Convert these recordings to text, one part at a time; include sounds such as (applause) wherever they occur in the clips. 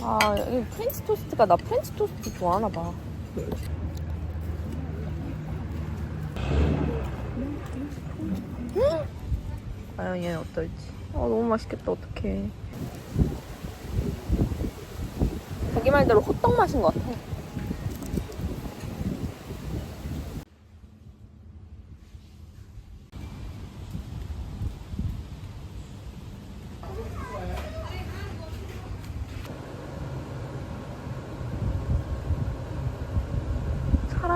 아, 이 프렌치 토스트가 나 프렌치 토스트 좋아하나 봐. 음? 과연 얘는 어떨지. 아, 너무 맛있겠다. 어떡해. 자기 말대로 호떡 맛인 것 같아.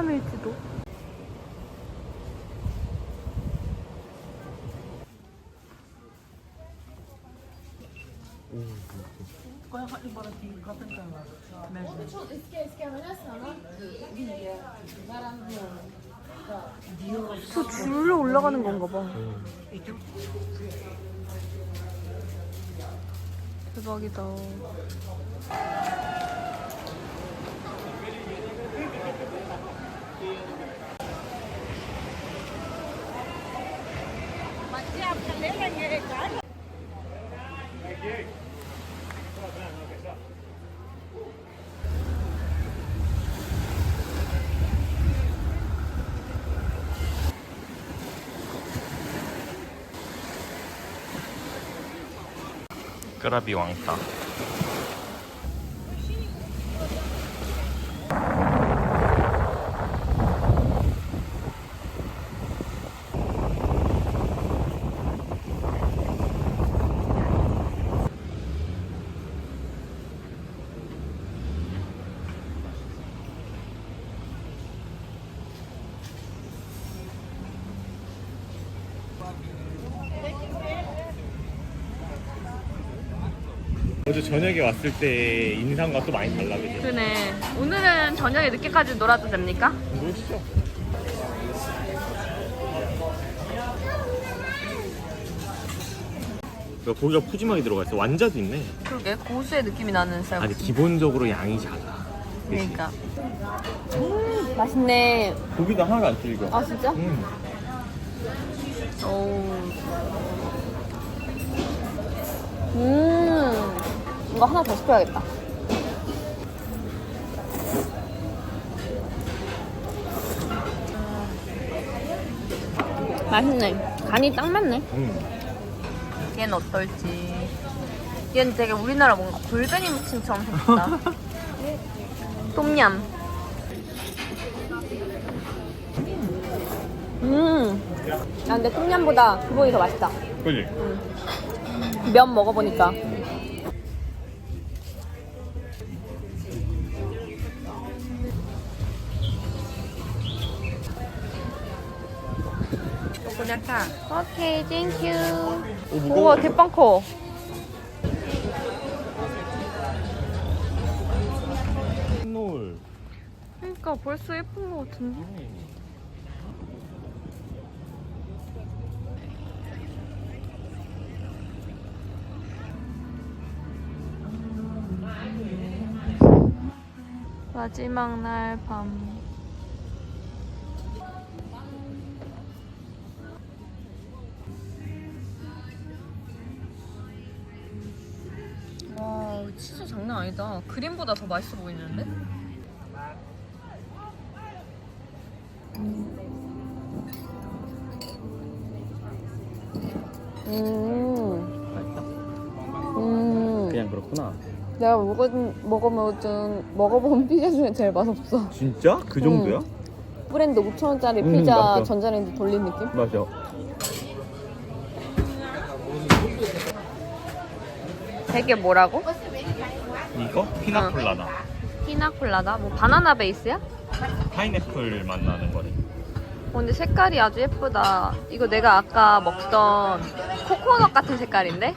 사람일지도. 저 줄로 올라가는 건가 봐. 대박이다. 끄라비 왕따. 어제 저녁에 왔을 때 인상과 또 많이 달라 그죠? 그네. 오늘은 저녁에 늦게까지 놀아도 됩니까? 노시죠. 고기가 푸짐하게 들어가 있어. 완자도 있네. 그러게 고수의 느낌이 나는 쌀. 아니 기본적으로 양이 작아. 그치? 그러니까. 음, 맛있네. 고기도 하나도 안 질겨. 아 진짜? 음. 오. 음. 이거 하나 더 시켜야겠다. 맛있네. 간이 딱 맞네. 음. 얘는 어떨지. 얘는 되게 우리나라 뭔가 골뱅이 무침처럼 생겼다. (laughs) 똠얌. 음. 야, 근데 똠얌보다 그거이 더 맛있다. 그지? 면 먹어보니까. 오케이, 땡큐. 오 무거워. 우와, 대빵 커. 흰놀. 그러니까 벌써 예쁜 것 같은데? 마지막 날 밤. 장난 아니다. 그림보다 더 맛있어 보이는데? 음. 맛있다. 음. 그냥 그렇구나. 내가 먹은 먹어본 먹어본 피자 중에 제일 맛없어. 진짜? 그 정도야? 브랜드 5천 원짜리 음, 피자 맞아. 전자레인지 돌린 느낌? 맞아. 되게 뭐라고? 이거 피나콜라다. 피나콜라다? 뭐 바나나 베이스야? 파인애플 맛 나는 거래. 어, 근데 색깔이 아주 예쁘다. 이거 내가 아까 먹던 코코넛 같은 색깔인데?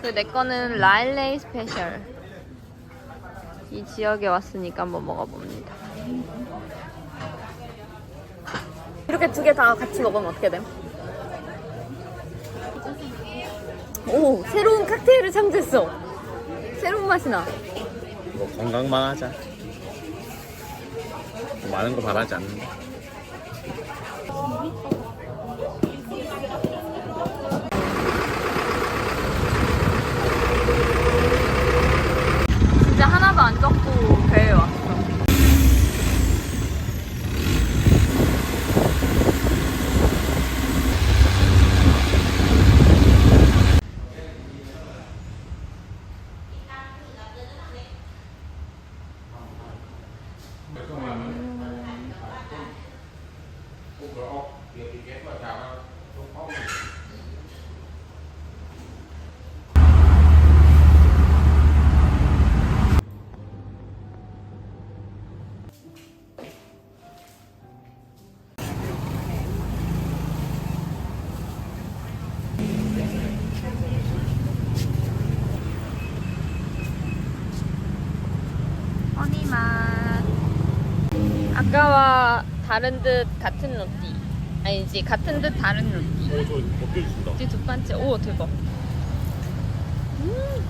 그리고 내 거는 라일레이 스페셜. 이 지역에 왔으니까 한번 먹어봅니다. 이렇게 두 개 다 같이 먹으면 어떻게 됨? 오, 새로운 칵테일을 창조했어. 맛이 나. 뭐 건강만 하자. 뭐 많은 거 바라지 않는다. 아까와 다른 듯 같은 로띠. 아니지 같은 듯 다른 로띠. 오, 저 벗겨주신다. 이제 두 번째. 오 대박. 음.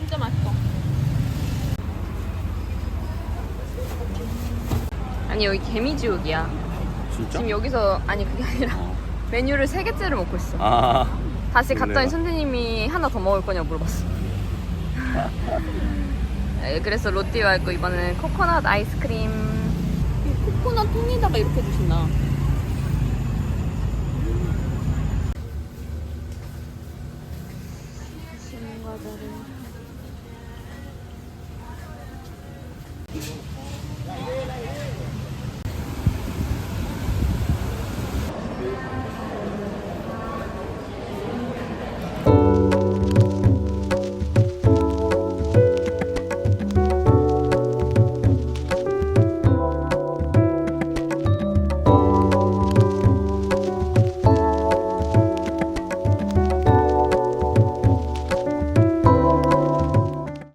진짜 맛있어. 아니 여기 개미지옥이야. 진짜? 지금 여기서 아니 그게 아니라 어. (laughs) 메뉴를 세 개째를 먹고 있어. 아. 다시 갔더니. 선생님이 하나 더 먹을 거냐고 물어봤어. (laughs) 에, 그래서 롯데와 있고 이번에는 코코넛 아이스크림. 이 코코넛 통에다가 이렇게 주신다.